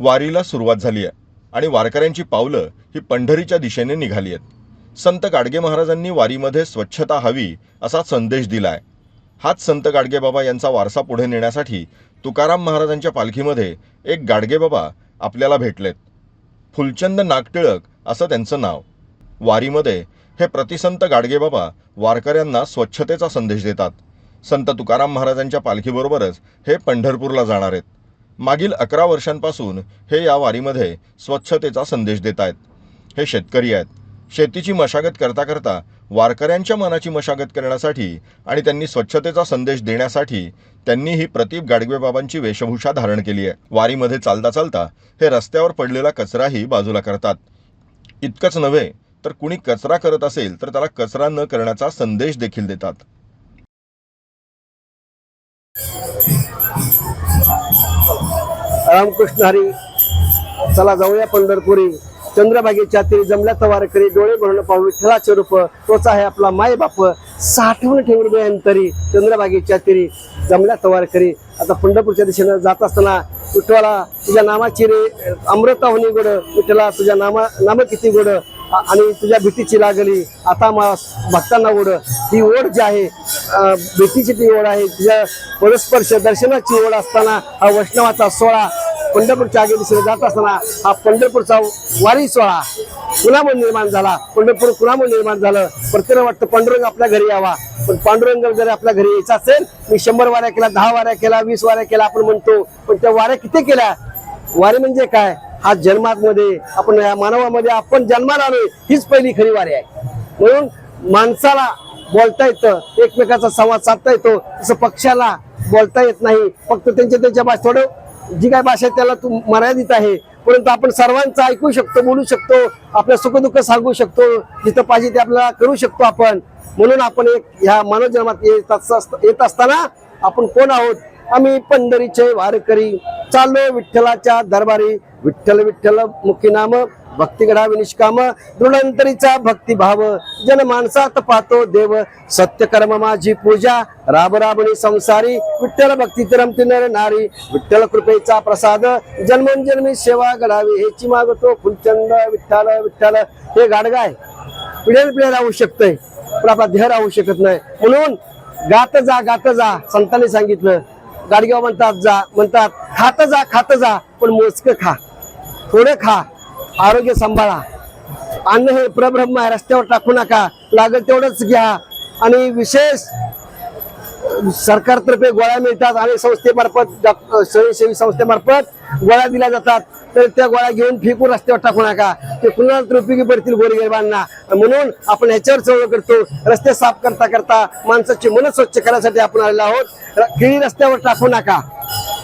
वारीला सुरुवात झाली आहे आणि वारकऱ्यांची पावलं ही पंढरीच्या दिशेने निघाली आहेत. संत गाडगे महाराजांनी वारीमध्ये स्वच्छता हवी असा संदेश दिला आहे हाच संत गाडगेबाबा यांचा वारसा पुढे नेण्यासाठी तुकाराम महाराजांच्या पालखीमध्ये एक गाडगेबाबा आपल्याला भेटलेत. फुलचंद नागटिळक असं त्यांचं नाव. वारीमध्ये हे प्रतिसंत गाडगेबाबा वारकऱ्यांना स्वच्छतेचा संदेश देतात. संत तुकाराम महाराजांच्या पालखीबरोबरच हे पंढरपूरला जाणार आहेत. मागील अकरा वर्षांपासून हे या वारीमध्ये स्वच्छतेचा संदेश देत आहेत. हे शेतकरी आहेत. शेतीची मशागत करता करता वारकऱ्यांच्या मनाची मशागत करण्यासाठी आणि त्यांनी स्वच्छतेचा संदेश देण्यासाठी त्यांनी ही प्रतीप गाडगेबाबांची वेशभूषा धारण केली आहे. वारीमध्ये चालता चालता हे रस्त्यावर पडलेला कचराही बाजूला करतात. इतकंच नव्हे तर कुणी कचरा करत असेल तर त्याला कचरा न करण्याचा संदेश देखील देतात. रामकृष्ण हरी. चला जाऊया पंढरपुरी. चंद्रभागेच्या तिरी जमल्या तवारकरी डोळे भरून पाहू विठ्ठलाचे रूप. तोच आहे आपला मायबाप साठवून ठेवून बेअंतरी चंद्रभागेच्या तिरी जमल्या तवारकरी. आता पंढरपूरच्या दिशेनं जात असताना विठ्ठला तुझ्या नामाची रे अमृता होणी गोड. विठ्ठला तुझ्या नामा नाम किती गोड. आणि तुझ्या भीतीची लागली. आता मा भक्तांना ओढ. ही ओढ जी आहे भीतीची ती ओढ आहे. तुझ्या परस्पर्श दर्शनाची ओढ असताना हा वैष्णवाचा सोळा पंढरपूरच्या आगे दिशेने जात असताना हा पंढरपूरचा वारी सोहळा कुणामुळे निर्माण झाला. पंढरपूर कुणामुळे निर्माण झालं. प्रत्येक वाटतं पांडुरंग आपल्या घरी यावा. पण पांडुरंग जर आपल्या घरी यायचा असेल मी शंभर वाऱ्या केला दहा वाऱ्या केला वीस वाऱ्या केला आपण म्हणतो. पण त्या वाऱ्या किती केल्या? वारी म्हणजे काय? हा जन्मामध्ये आपण या मानवामध्ये आपण जन्माला आलोय हीच पहिली खरी वारी आहे. म्हणून माणसाला बोलता येतं एकमेकाचा संवाद साधता येतो. तसं पक्षाला बोलता येत नाही. फक्त त्यांच्या त्यांच्या भाषेत थोडं जी काय भाषा आहे त्याला तू मर्यादित आहे. परंतु आपण सर्वांचं ऐकू शकतो बोलू शकतो आपल्या सुखदुःख सांगू शकतो जिथं पाहिजे ते आपल्याला करू शकतो आपण. म्हणून आपण एक ह्या मानवजन्मात येत येत असताना आपण कोण आहोत? आम्ही पंढरीचे वारकरी. चाललो विठ्ठलाच्या दरबारी. विठ्ठल विठ्ठल मुखी नाम भक्ती घडावी निष्काम दृढंतरीचा भक्तिभाव जनमानसात पाहतो देव सत्य कर्म माझी पूजा राब राबणी संसारी विठ्ठल भक्ती रमती नर नारी विठ्ठल कृपेचा प्रसाद जन्मोजन्मी सेवा घडावी हेची मागतो फुलचंद विठ्ठल विठ्ठल. हे गाडगाय आहे पिढ्यान पिढ्या राहू शकतंय पण आपला देह राहू शकत नाही. म्हणून गात जा गात जा संतांनी सांगितलं. गाडगाव म्हणतात जा म्हणतात खात जा खात जा पण मोजकं खा. थोडं खा. आरोग्य सांभाळा. अन्न हे प्रब्रह्म आहे रस्त्यावर टाकू नका. लागेल तेवढंच घ्या. आणि विशेष सरकारतर्फे गोळ्या मिळतात आणि संस्थेमार्फत स्वयंसेवी संस्थेमार्फत गोळ्या दिल्या जातात. तर त्या गोळ्या घेऊन फेकून रस्त्यावर टाकू नका. ते कुणाला तर उपयोगी पडतील गोरगरिबांना म्हणून आपण ह्याच्यावर चळवळ करतो. रस्ते साफ करता करता माणसाची मन स्वच्छ करण्यासाठी आपण आलेलो आहोत. र- केळी रस्त्यावर टाकू नका.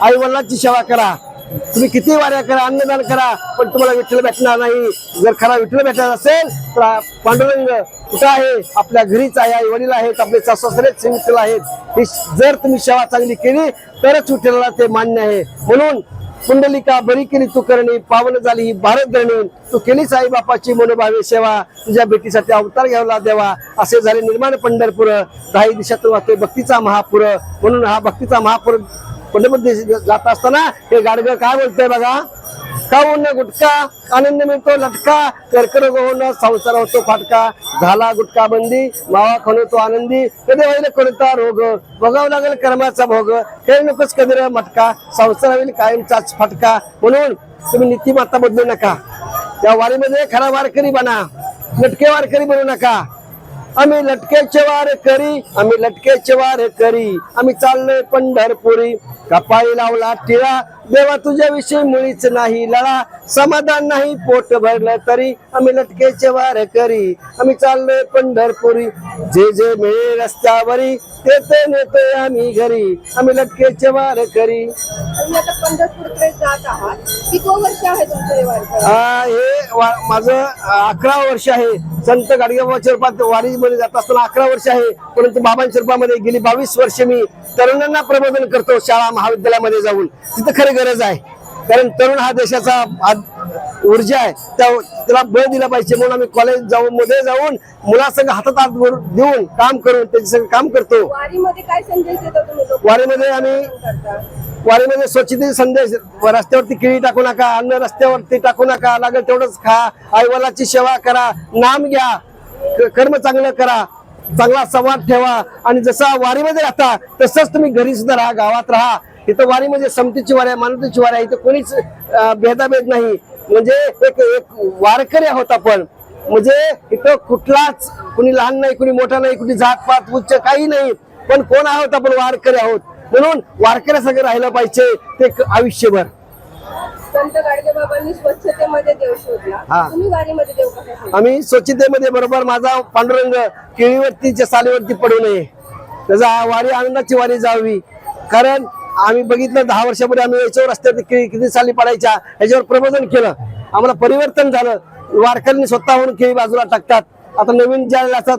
आई वडिलांची सेवा करा. तुम्ही किती वाऱ्या करा अन्नदान करा पण तुम्हाला विठ्ठल भेटणार नाही. जर खरा विठ्ठल भेटणार असेल तर पांडुरंग कुठं आहे? आपल्या घरीच आहे आई वडील आहेत आपले सासरेच विठ्ठल आहेत ही जर तुम्ही सेवा चांगली केली तरच विठ्ठलाला ते मान्य आहे. म्हणून कुंडलिका बरी केली तू करणी पावन झाली ही भारत धरणे तू केली साईबापाची मनोभावे सेवा तुझ्या भेटीसाठी अवतार घ्यावला देवा. असे झाले निर्माण पंढरपूर. काही दिशातून वाहतोय भक्तीचा महापूर. म्हणून हा भक्तीचा महापूर पंढरपूर जात असताना हे गाडगं काय बोलतंय बघा? खाऊन गुटखा? आनंद मिळतो लटका? कर्करोग होणं संसार होतो फाटका. झाला गुटखा बंदी मावा खणतो आनंदी. कधी होईल कोणता रोग? बघावं लागेल कर्माचा भोग. हे नकोच कधी मटका. संसार होईल कायमचाच फटका. म्हणून तुम्ही नीतिमत्ता बदलू नका. त्या वारीमध्ये खरा वारकरी बना. नटके वारकरी बनू नका. आम्ही लटकेचे वार करी आम्ही लटकेचे वार करी. आम्ही चाललोय पंढरपुरी. कपाळी लावला टिळा. देवा तुझ्या विषयी मुळीच नाही लळा. समाधान नाही पोट भरलं तरी आम्ही लटकेचे वार करी. आम्ही चाललोय पंढरपुरी. जे जे मिळे रस्त्यावरी ते ते नेतोय आम्ही घरी. आम्ही लटकेचे वार करी. पंढरपूरकडे जात आहात. किती वर्ष आहे तुमचं हे माझं अकरा वर्ष आहे. संत गाडगेबाबाच्या रूपात वारीमध्ये जात असताना अकरा वर्ष आहे. परंतु बाबांच्या रूपामध्ये गेली बावीस वर्ष मी तरुणांना प्रबोधन करतो शाळा महाविद्यालयामध्ये जाऊन. तिथं खरी गरज आहे. कारण तरुण हा देशाचा ऊर्जा आहे. त्या त्याला बळ दिला पाहिजे म्हणून आम्ही कॉलेज जाऊन मध्ये जाऊन मुलासंग हातात हात देऊन काम करून त्याच्या संग काम करतो. वारीमध्ये काय संदेश देता तुम्ही लोक वारीमध्ये आम्ही वारीमध्ये स्वच्छतेचे संदेश रस्त्यावरती केळी टाकू नका अन्न रस्त्यावरती टाकू नका लागेल तेवढंच खा. आईवलाची सेवा करा नाम घ्या. कर्म चांगलं करा. चांगला संवाद ठेवा. आणि जसा वारीमध्ये राहता तसंच तुम्ही घरी सुद्धा राहा गावात राहा. इथं वारी म्हणजे समतीची वारी आहे मानवतेची वारी आहे. इथं कोणीच भेदाभेद नाही. म्हणजे एक एक वारकरी आहोत आपण. म्हणजे इथं कुठलाच कुणी लहान नाही कुणी मोठा नाही कुणी जात पात उच्च काही नाही. पण कोण आहोत आपण? वारकरी आहोत. म्हणून वारकऱ्यासारखं राहिलं पाहिजे ते क- आयुष्यभर. संत गाडगे बाबांनी स्वच्छतेमध्ये देव शोधला. हा. तुम्ही वारीमध्ये देव कसा शोधला? आम्ही स्वच्छतेमध्ये बरोबर माझा पांडुरंग केळीवरतीच्या सालीवरती पडू नये. त्याचा वारी आनंदाची वारी जावी. कारण आम्ही बघितलं दहा वर्षापूर्वी आम्ही याच्यावर रस्त्यात केळी किती साली पडायच्या याच्यावर प्रबोधन केलं. आम्हाला परिवर्तन झालं. वारकऱ्यांनी स्वतःहून केळी बाजूला टाकतात. आता नवीन ज्या असतात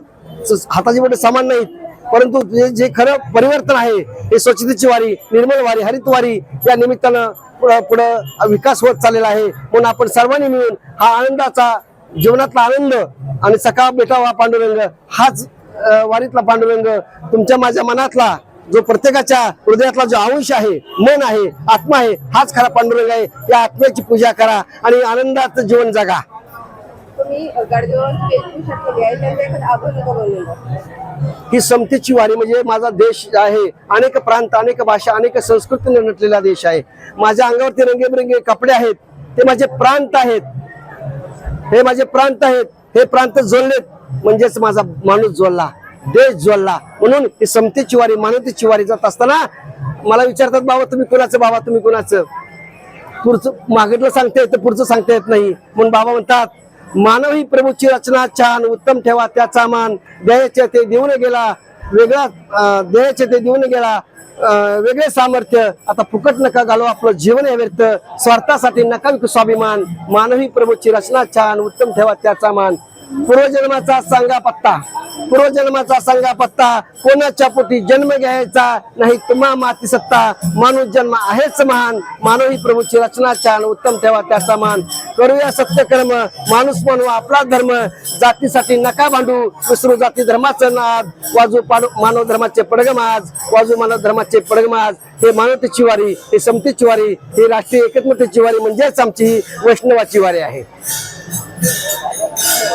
हाताची बोटे समान नाहीत. परंतु जे जे खरं परिवर्तन आहे हे स्वच्छतेची वारी निर्मळ वारी हरित वारी या निमित्तानं पुढं पुढं विकास होत चाललेला आहे. म्हणून आपण सर्वांनी मिळून हा आनंदाचा जीवनातला आनंद आणि सकाळ बेटावा पांडुरंग हाच वारीतला पांडुरंग तुमच्या माझ्या मनातला जो प्रत्येकाच्या हृदयातला जो अंश आहे मन आहे आत्मा आहे हाच खरा पांडुरंग आहे. या आत्म्याची पूजा करा आणि आनंदात जीवन जगा. तुम्ही ही समतेची वारी म्हणजे माझा देश आहे. अनेक प्रांत अनेक भाषा अनेक संस्कृतीने नटलेला देश आहे. माझ्या अंगावरती रंगीबेरंगी कपडे आहेत. ते माझे प्रांत आहेत. हे माझे प्रांत आहेत. हे प्रांत जोडलेत. म्हणजेच माझा माणूस जोडला देश जोडला. म्हणून ही समतेची वारी मानवतेची वारी जात असताना मला विचारतात बाबा तुम्ही कुणाचं? बाबा तुम्ही कुणाचं? पुढचं मागितलं सांगता येतं पुढचं सांगता येत नाही. म्हणून बाबा म्हणतात मानवी प्रभूची रचना छान उत्तम ठेवा त्याचा मान. द्यायचे ते देऊन गेला वेगळा अं, द्यायचे ते देऊन गेला वेगळे सामर्थ्य. आता फुकट नका घालू आपलं जीवन हे व्यर्थ. स्वार्थासाठी नका विकू स्वाभिमान. मानवी प्रभूची रचना छान उत्तम ठेवा त्याचा मान. पूर्वजन्माचा सांगा पत्ता. पूर्वजन्माचा सांगा पत्ता कोणाच्या पोटी जन्म घ्यायचा नाही तुम्हा माती सत्ता. माणूस जन्म आहेच महान. मानवी प्रभूची रचना छान उत्तम ठेवा त्याचा मान. करूया सत्यकर्म माणूस म्हणू आपला धर्म. जातीसाठी नका भांडू विसरू जाती धर्माचं नाद. वाजू पाडू मानव धर्माचे पडगमाज वाजू मानव धर्माचे पडगमाज. हे मानवतेची वारी हे समतेची वारी ही राष्ट्रीय एकत्मतेची वारी म्हणजेच आमची ही वैष्णवाची वारी आहे.